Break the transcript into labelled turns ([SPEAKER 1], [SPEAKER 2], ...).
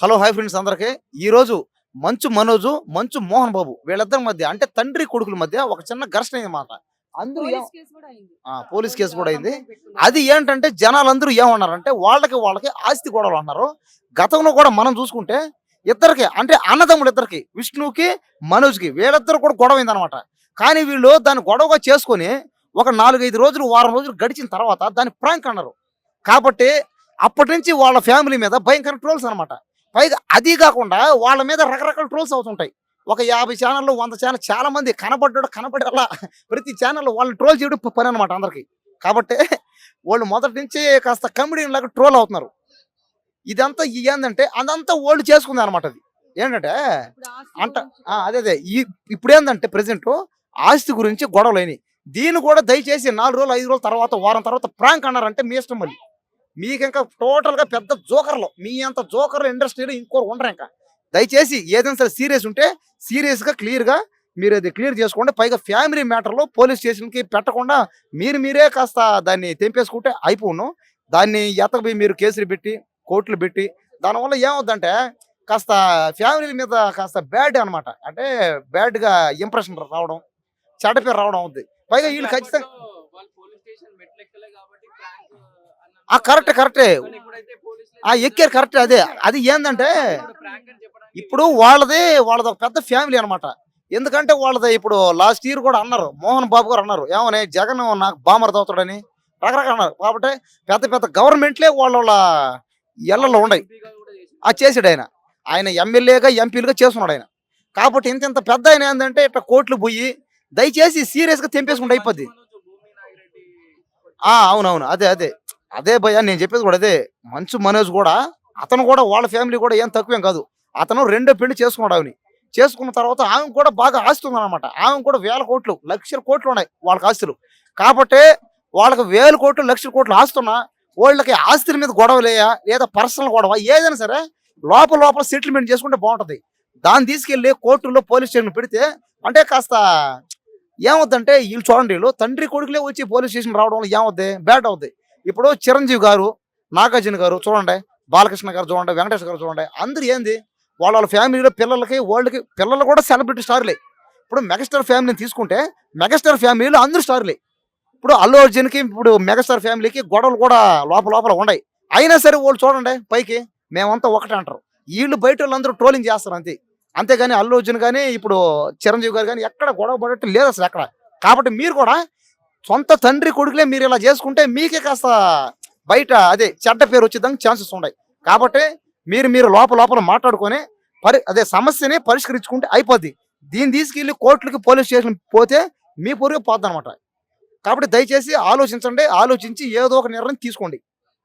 [SPEAKER 1] Hello hi friends అందరికీ. ఈ రోజు మంచు మనోజు మంచు మోహన్ బాబు వీళ్ళిద్దరి మధ్య అంటే తండ్రి కొడుకుల మధ్య ఒక చిన్న ఘర్షణ అయింది మాట. అందరూ
[SPEAKER 2] పోలీస్ కేసు కూడా అయింది.
[SPEAKER 1] ఆ, పోలీస్ కేసు కూడా అయింది.
[SPEAKER 2] కంప్లైంట్ పెట్టుకున్నారు.
[SPEAKER 1] అది ఏంటంటే జనాలందరూ ఏమన్నారంటే వాళ్ళకి వాళ్ళకి ఆస్తి గొడవలు అన్నారు. గతంలో కూడా మనం చూసుకుంటే ఇద్దరికి అంటే అన్నదమ్ములు ఇద్దరికి విష్ణుకి మనోజ్కి వీళ్ళిద్దరు కూడా గొడవ అయిందనమాట కానీ వీళ్ళు దాన్ని గొడవగా చేసుకొని ఒక నాలుగైదు రోజులు వారం రోజులు గడిచిన తర్వాత దాన్ని ప్రాంక్ అన్నారు. కాబట్టి అప్పటి నుంచి వాళ్ళ ఫ్యామిలీ మీద భయంకర ట్రోల్స్ అనమాట పైగా అది కాకుండా వాళ్ళ మీద రకరకాల ట్రోల్స్ అవుతుంటాయి. ఒక యాభై ఛానళ్ళు వంద ఛానల్ చాలా మంది కనబడ్డాడు కనబడేలా ప్రతి ఛానల్ వాళ్ళని ట్రోల్ చేయడం పని అనమాట అందరికి. కాబట్టి వాళ్ళు మొదటి నుంచి కాస్త కమెడియన్ లాగా ట్రోల్ అవుతున్నారు. ఇదంతా ఈ ఏంటంటే అదంతా వాళ్ళు చేసుకుంది అనమాట అది. ఏంటంటే అంట అదే అదే. ఈ ఇప్పుడు ఏంటంటే ప్రెసెంట్ ఆస్తి గురించి గొడవలేని దీన్ని కూడా దయచేసి నాలుగు రోజులు ఐదు రోజుల తర్వాత వారం తర్వాత ప్రాంక్ అన్నారంటే మీ ఇష్టం మళ్ళీ. మీకు ఇంకా టోటల్గా పెద్ద జోకర్లు. మీ అంత జోకర్లు ఇండస్ట్రీలో ఇంకోరు ఉండరు ఇంకా. దయచేసి ఏదైనా సరే సీరియస్ ఉంటే సీరియస్గా క్లియర్గా మీరు అది క్లియర్ చేసుకోండి. పైగా ఫ్యామిలీ మ్యాటర్లో పోలీస్ స్టేషన్కి పెట్టకుండా మీరు మీరే కాస్త దాన్ని తెంపేసుకుంటే అయిపోను. దాన్ని ఎతకబోయి మీరు కేసులు పెట్టి కోర్టులు పెట్టి దానివల్ల ఏమవుద్దంటే కాస్త ఫ్యామిలీ మీద కాస్త బ్యాడ్ అన్నమాట. అంటే bad గా ఇంప్రెషన్ రావడం చెడ్డ పేరు రావడం అవుద్ది. పైగా వీళ్ళు ఖచ్చితంగా ఆ కరెక్ట్ కరెక్టే. ఆ ఎక్కారు కరెక్ట్ అదే. అది ఏంటంటే
[SPEAKER 3] ఇప్పుడు
[SPEAKER 1] వాళ్ళది వాళ్ళది ఒక పెద్ద ఫ్యామిలీ అన్నమాట. ఎందుకంటే వాళ్ళది ఇప్పుడు లాస్ట్ ఇయర్ కూడా అన్నారు మోహన్ బాబు గారు అన్నారు ఏమని జగన్ నాకు బామర్ అవుతాడని రకరకాల అన్నారు. కాబట్టి పెద్ద పెద్ద గవర్నమెంట్లే వాళ్ళ వాళ్ళ
[SPEAKER 3] ఇళ్ళలో చేసిండు.
[SPEAKER 1] ఆ చేసాడు ఆయన. ఆయన ఎమ్మెల్యేగా ఎంపీలుగా చేస్తున్నాడు ఆయన. కాబట్టి ఇంత ఇంత పెద్ద ఆయన ఏంటంటే ఇట్లా కోట్లు పోయి దయచేసి సీరియస్గా తెంపేసుకుంటే అయిపోద్ది. అవునవును. అదే అదే. అదే భయ్యా నేను చెప్పేది కూడా అదే. మంచు మనోజ్ కూడా అతను కూడా వాళ్ళ ఫ్యామిలీ కూడా ఏం తక్కువేం కాదు. అతను రెండో పెళ్ళి చేసుకున్నాడు ఆమెని. చేసుకున్న తర్వాత ఆమె కూడా బాగా ఆస్తి ఉందన్నమాట ఆమె కూడా వేల కోట్లు లక్షల కోట్లు ఉన్నాయి వాళ్ళకి ఆస్తులు. కాబట్టి వాళ్ళకి వేల కోట్లు లక్షల కోట్లు ఆస్తున్నా వాళ్ళకి ఆస్తుల మీద గొడవలేయా లేదా పర్సనల్ గొడవ ఏదైనా సరే లోపల లోపల సెటిల్మెంట్ చేసుకుంటే బాగుంటది. దాన్ని తీసుకెళ్ళి కోర్టులో పోలీస్ స్టేషన్ పెడితే అంటే కాస్త ఏమవుద్దంటే వీళ్ళు చూడండి వీళ్ళు తండ్రి కొడుకులే వచ్చి పోలీస్ స్టేషన్ రావడం వల్ల ఏమవుద్ది? బ్యాడ్ అవుద్ది. ఇప్పుడు చిరంజీవి గారు నాగార్జున గారు చూడండి బాలకృష్ణ గారు చూడండి వెంకటేష్ గారు చూడండి అందరు ఏంది? వాళ్ళ వాళ్ళ ఫ్యామిలీలో పిల్లలకి వాళ్ళకి పిల్లలు కూడా సెలబ్రిటీ స్టార్లే ఇప్పుడు మెగాస్టార్ ఫ్యామిలీని తీసుకుంటే మెగాస్టార్ ఫ్యామిలీలో అందరూ స్టార్లే ఇప్పుడు అల్లు అర్జున్కి ఇప్పుడు మెగాస్టార్ ఫ్యామిలీకి గొడవలు కూడా లోపల లోపల ఉన్నాయి. అయినా సరే వాళ్ళు చూడండి పైకి మేమంతా ఒకటే అంటారు. వీళ్ళు బయట వాళ్ళందరూ ట్రోలింగ్ చేస్తారు అంతే. అంతేగాని అల్లు అర్జున్ కానీ ఇప్పుడు చిరంజీవి గారు కానీ ఎక్కడ గొడవ పడట్టు లేదు అసలు ఎక్కడ. కాబట్టి మీరు కూడా సొంత తండ్రి కొడుకులే మీరు ఇలా చేసుకుంటే మీకే కాస్త బయట అదే చెడ్డ పేరు వచ్చేదానికి ఛాన్సెస్ ఉన్నాయి. కాబట్టి మీరు మీరు లోపల లోపల మాట్లాడుకొని పరి అదే సమస్యని పరిష్కరించుకుంటే అయిపోద్ది. దీన్ని తీసుకెళ్ళి కోర్టులకి పోలీస్ స్టేషన్ పోతే మీ పొరుగు పోద్ది అనమాట కాబట్టి దయచేసి ఆలోచించండి ఆలోచించి ఏదో ఒక నిర్ణయం తీసుకోండి.